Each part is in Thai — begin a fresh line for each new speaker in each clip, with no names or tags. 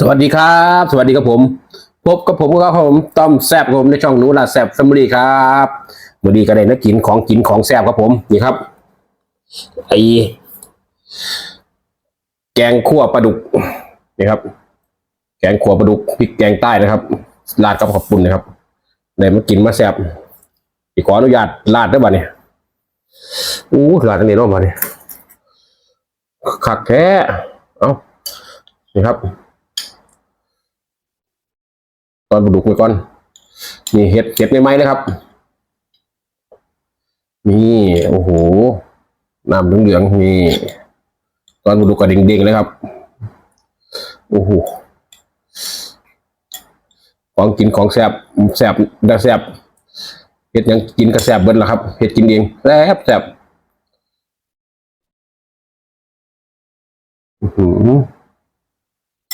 สวัสดีครับ สวัสดีครับผม พบกับผมครับผมต้อมแซบครับผมในช่องหนูลาแซบแฟมิลี่ครับวันนี้ก็ได้นักกินของกินของแซบครับผมนี่ครับไอแกงขั่วปลาดุกนี่ครับ แกงขั่วปลาดุกพริกแกงใต้นะครับราดกับขอบปุ่นนะครับได้มากินมาแซบอีกขออนุญาตราดได้บ่เนี่ยอู้ราดอันนี้เนาะบ่เนี่ยขักแท้เอ้านี่ครับ ตอนปลาดุกไปก่อนนี่เห็ดเห็ดใหม่ๆนะครับ นี่โอ้โหน้ำเหลืองๆนี่ตอนปลาดุกกระเด้งๆเลยครับโอ้โหของกินของแซบแซบด้แซบเห็ดยังกินก็แซบเบิ้ละครับเห็ดกินเองแซบแซบอื้อหือ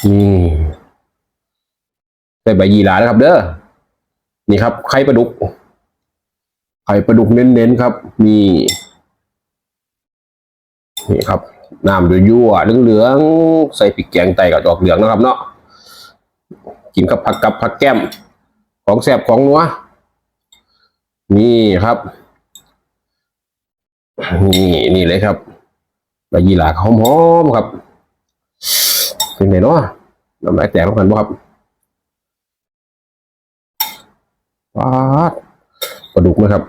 นี่ ใส่ใบยีรานะครับ เด้อนี่ครับไข่ปลาดุกไข่ปลาดุกเน้นๆครับนี่นี่ครับน้ำยั่วๆเหลืองๆใส่พริกแกงไตกับดอกเหลืองนะครับ เนาะกินกับผักกับผักแก้ม ของแซ่บของนัวนี่ครับ นี่นี่เลยครับใบยีราหอมๆครับเป็นไงเนาะน้ำลายแตกแล้วกันบ่ครับ ปาปลาดุกไหมครับ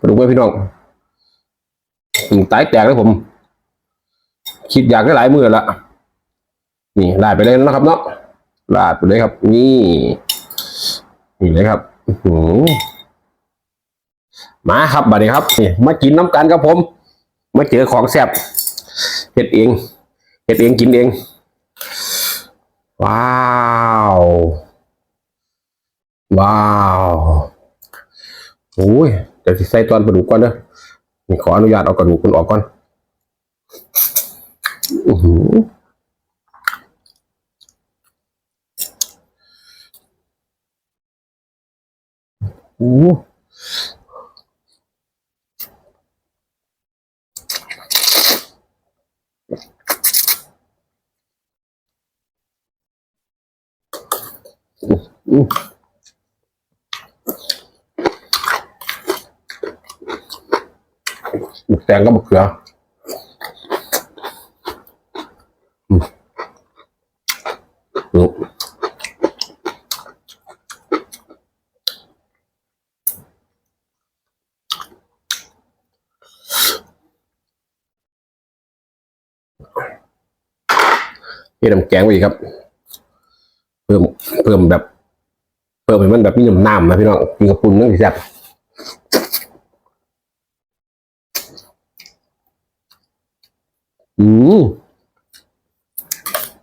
ปลาดุกไหมพี่น้องถึงตายแตกแล้วผม คิดอยากได้หลายมือละนี่ลาดไปเลยนะครับเนาะลาดไปเลยครับ นี่นี่เลยครับหมาครับบัดนี้ครับนี่มากินน้ำกันครับผมมาเจอของแซ่บเห็ดเองเห็ดเองกินเองว้าว ว้าวโอ้ยเดี๋ยวใส่ตอนกระดูกก่อนเด้อนี่ขออนุญาตเอากระดูกคุณออกก่อนอือหือโอ้อือ แตงก็มะเขืออืมดูนี่น้ำแกงไปอีกครับ เพิ่มเพิ่มแบบ เพิ่มให้มันแบบมีน้ำน้ำนะพี่น้องกินกับปุ่นนั่นสิแซ่บ อืม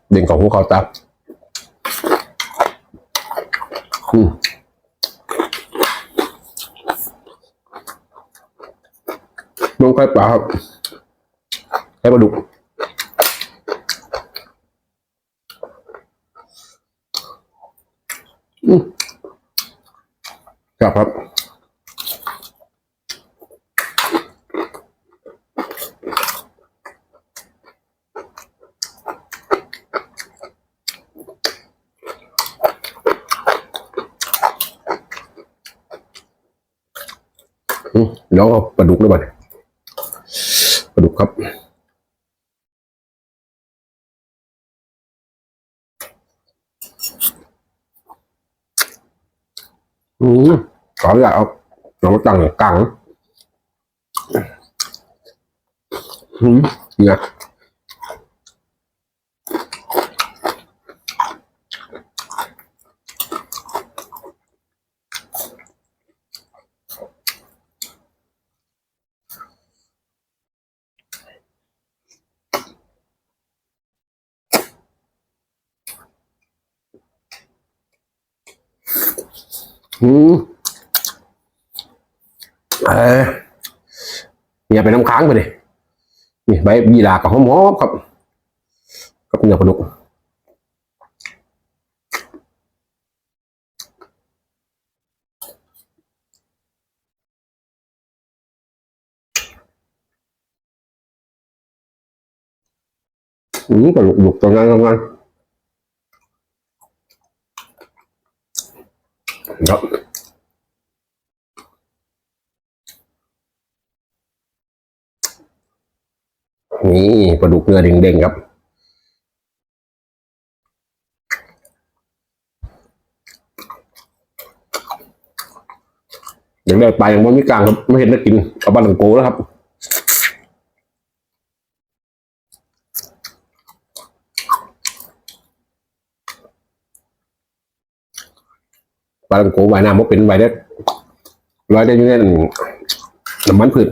เด่นของพวกเขาตับอืมน้องไข่ปลาครับไข่ปลาดุกอืมครับครับ อืมเดี๋ยวเอาปลาดุกด้วยก่อนปลาดุกครับอืมขออนุญาตเอาหนังตังกลางอืมเนี่ย อืมเออเนี่ยเป็นน้ำค้างไปดินี่ใบยีรากับหอมๆครับกับเนื้อปลาดุกอืมปลาดุกดุกตรงนั้นตรงนั้น ครับนี่ปลาดุกเนื้อเด้งๆครับอย่างได้ไปอย่างว่ามีกลางครับไม่เห็นได้กินกับบ้านหลังโกแล้วครับ ปลาหลังโกว่ายน้ำมันเป็นว่ายได้ว่ายได้อยังไงน้ำมันพืช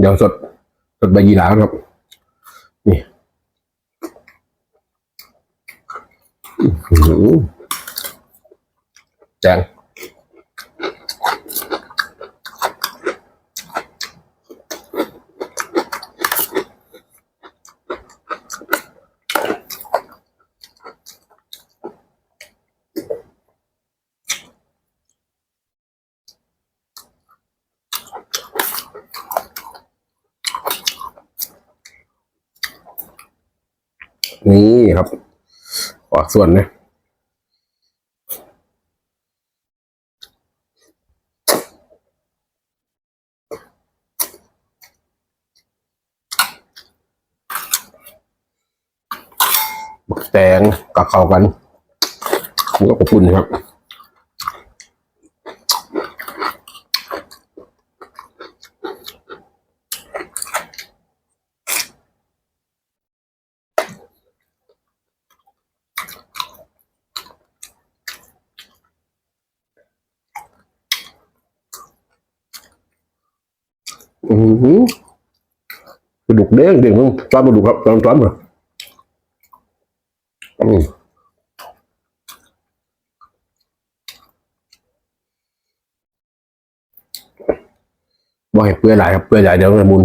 เดี๋ยวสดสดใบยีราครับ นี่แจง นี่ครับออกส่วนนะแตงกับเข้ากันมันก็อบอุ่นครับ อือหือดุกเด้งเด้งมึงตอนปลาดุกครับตอนตอนมาอืมบ่ให้เปื่อยหลายครับเปื่อยหลายเดี๋ยวมันมุน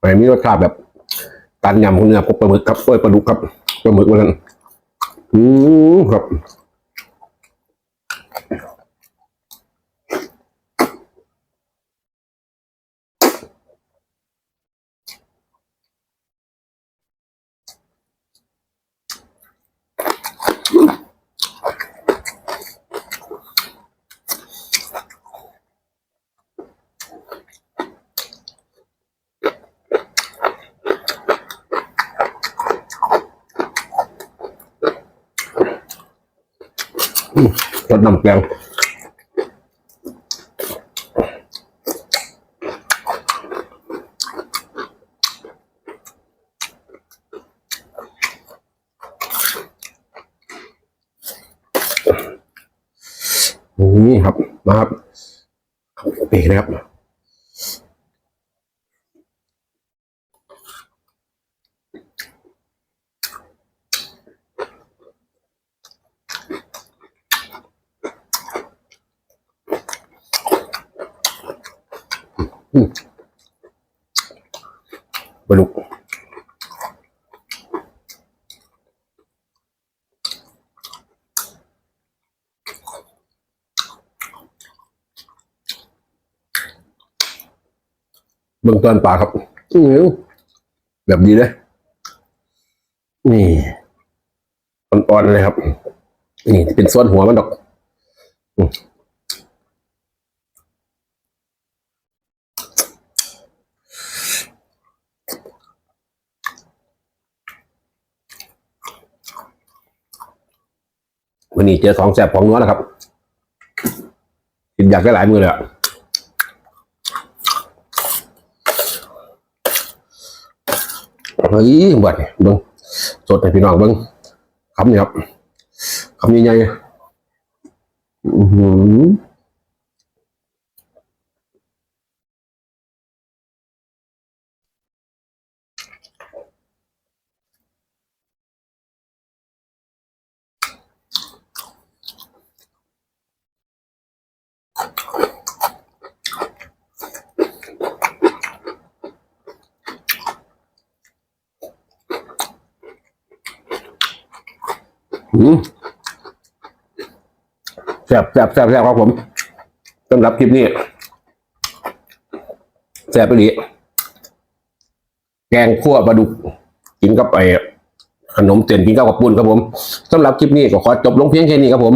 ไปมีรสชาติแบบตันยำของเนื้อพวกปลาหมึกครับเอ้ยปลาดุกครับปลาหมึกว่านั้นอืมครับ รสน้ำแกงนี่ครับ มาครับเปนะครับ ปลาดุกเบื้องต้นปลาครับอื้อหือแบบดีเลยนี่อ่อนๆเลยครับ นี่เป็นส่วนหัวมันดอก วันนี้เจอของแสบของนัวแล้วครับกินอยากได้หลายมือเลยอะเฮ้ยบัดนี่เบิ้งสดให้พี่น้องเบิ้งคำนี่ครับคำใหญ่ๆอื้อหือ แซ่บแซ่บแซ่บแซ่บครับผมสำหรับคลิปนี้แซ่บไปดีแกงคั่วปลาดุกกินกับไอ้ขนมเส้นกินกับกับปุ้นครับผมสำหรับคลิปนี้ก็ขอจบลงเพียงแค่นี้ครับผม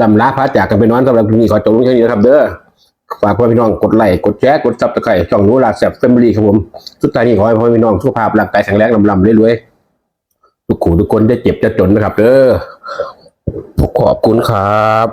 ลำลาพระจากกันไปนอนสำหรับคลิปนี้ขอจบลงแค่นี้นะครับ เด้อฝากพ่อพี่น้องกดไลค์กดแชร์กดซับสไครต์ช่องนู้ลาแซบเฟมิลี่ครับผม สุดท้ายนี้ขอให้พ่อพี่น้องสุขภาพร่างกายแข็งแรงลำๆรวยๆ ทุกขู่ทุกคนจะเจ็บจะจนนะครับเด้อขอบคุณครับ